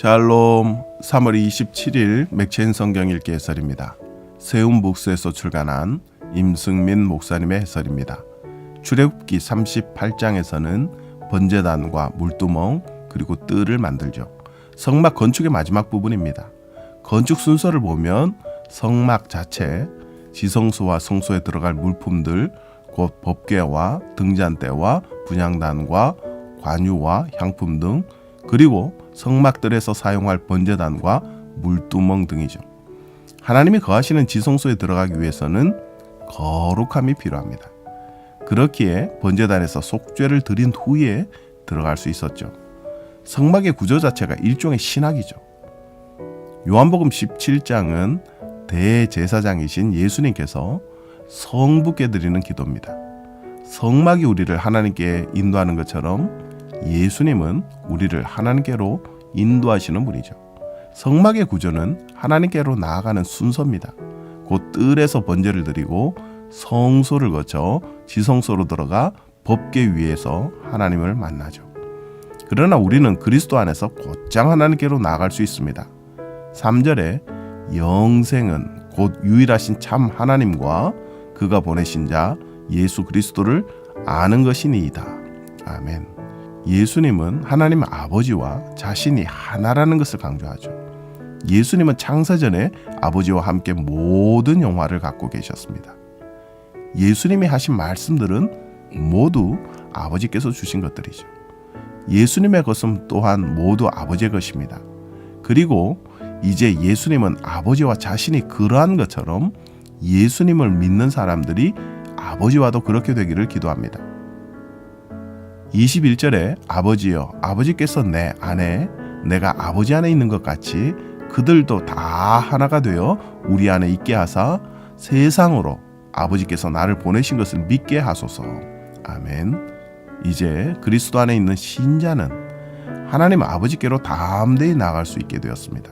샬롬 3월 27일 맥체인 성경 읽기 해설입니다. 세움 목수에서 출간한 임승민 목사님의 해설입니다. 출애굽기 38장에서는 번제단과 물두멍 그리고 뜰을 만들죠. 성막 건축의 마지막 부분입니다. 건축 순서를 보면 성막 자체, 지성소와 성소에 들어갈 물품들, 곧 법궤와 등잔대와 분향단과 관유와 향품 등 그리고 성막들에서 사용할 번제단과 물두멍 등이죠. 하나님이 거하시는 지성소에 들어가기 위해서는 거룩함이 필요합니다. 그렇기에 번제단에서 속죄를 드린 후에 들어갈 수 있었죠. 성막의 구조 자체가 일종의 신학이죠. 요한복음 17장은 대제사장이신 예수님께서 성부께 드리는 기도입니다. 성막이 우리를 하나님께 인도하는 것처럼 예수님은 우리를 하나님께로 인도하시는 분이죠. 성막의 구조는 하나님께로 나아가는 순서입니다. 곧 뜰에서 번제를 드리고 성소를 거쳐 지성소로 들어가 법계 위에서 하나님을 만나죠. 그러나 우리는 그리스도 안에서 곧장 하나님께로 나아갈 수 있습니다. 3절에 영생은 곧 유일하신 참 하나님과 그가 보내신 자 예수 그리스도를 아는 것이니이다. 아멘. 예수님은 하나님 아버지와 자신이 하나라는 것을 강조하죠. 예수님은 창세 전에 아버지와 함께 모든 영화를 갖고 계셨습니다. 예수님이 하신 말씀들은 모두 아버지께서 주신 것들이죠. 예수님의 것은 또한 모두 아버지의 것입니다. 그리고 이제 예수님은 아버지와 자신이 그러한 것처럼 예수님을 믿는 사람들이 아버지와도 그렇게 되기를 기도합니다. 21절에 아버지여 아버지께서 내 안에 내가 아버지 안에 있는 것 같이 그들도 다 하나가 되어 우리 안에 있게 하사 세상으로 아버지께서 나를 보내신 것을 믿게 하소서. 아멘. 이제 그리스도 안에 있는 신자는 하나님 아버지께로 담대히 나갈 수 있게 되었습니다.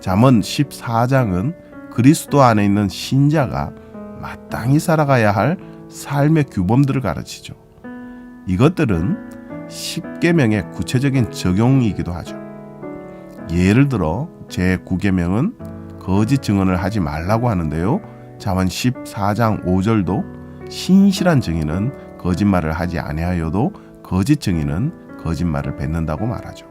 잠언 14장은 그리스도 안에 있는 신자가 마땅히 살아가야 할 삶의 규범들을 가르치죠. 이것들은 10계명의 구체적인 적용이기도 하죠. 예를 들어 제9계명은 거짓 증언을 하지 말라고 하는데요. 잠언 14장 5절도 신실한 증인은 거짓말을 하지 아니하여도 거짓 증인은 거짓말을 뱉는다고 말하죠.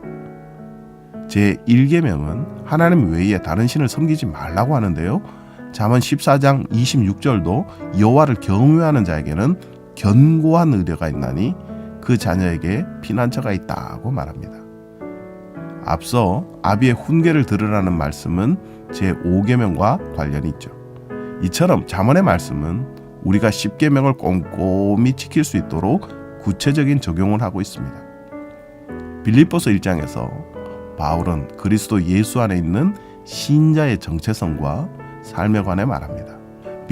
제1계명은 하나님 외에 다른 신을 섬기지 말라고 하는데요. 잠언 14장 26절도 여호와를 경외하는 자에게는 견고한 의뢰가 있나니 그 자녀에게 피난처가 있다고 말합니다. 앞서 아비의 훈계를 들으라는 말씀은 제5계명과 관련이 있죠. 이처럼 잠언의 말씀은 우리가 10계명을 꼼꼼히 지킬 수 있도록 구체적인 적용을 하고 있습니다. 빌립보서 1장에서 바울은 그리스도 예수 안에 있는 신자의 정체성과 삶에 관해 말합니다.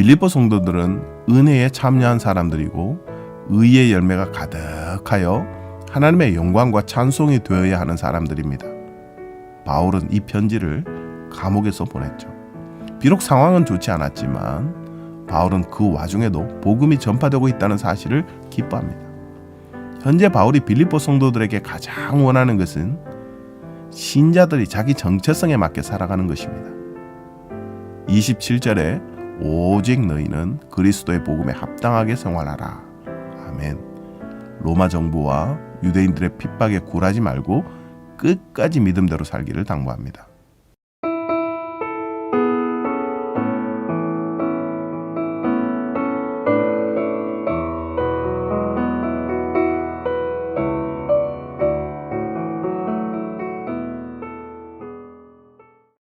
빌립보 성도들은 은혜에 참여한 사람들이고 의의 열매가 가득하여 하나님의 영광과 찬송이 되어야 하는 사람들입니다. 바울은 이 편지를 감옥에서 보냈죠. 비록 상황은 좋지 않았지만 바울은 그 와중에도 복음이 전파되고 있다는 사실을 기뻐합니다. 현재 바울이 빌립보 성도들에게 가장 원하는 것은 신자들이 자기 정체성에 맞게 살아가는 것입니다. 27절에 오직 너희는 그리스도의 복음에 합당하게 생활하라. 아멘. 로마 정부와 유대인들의 핍박에 굴하지 말고 끝까지 믿음대로 살기를 당부합니다.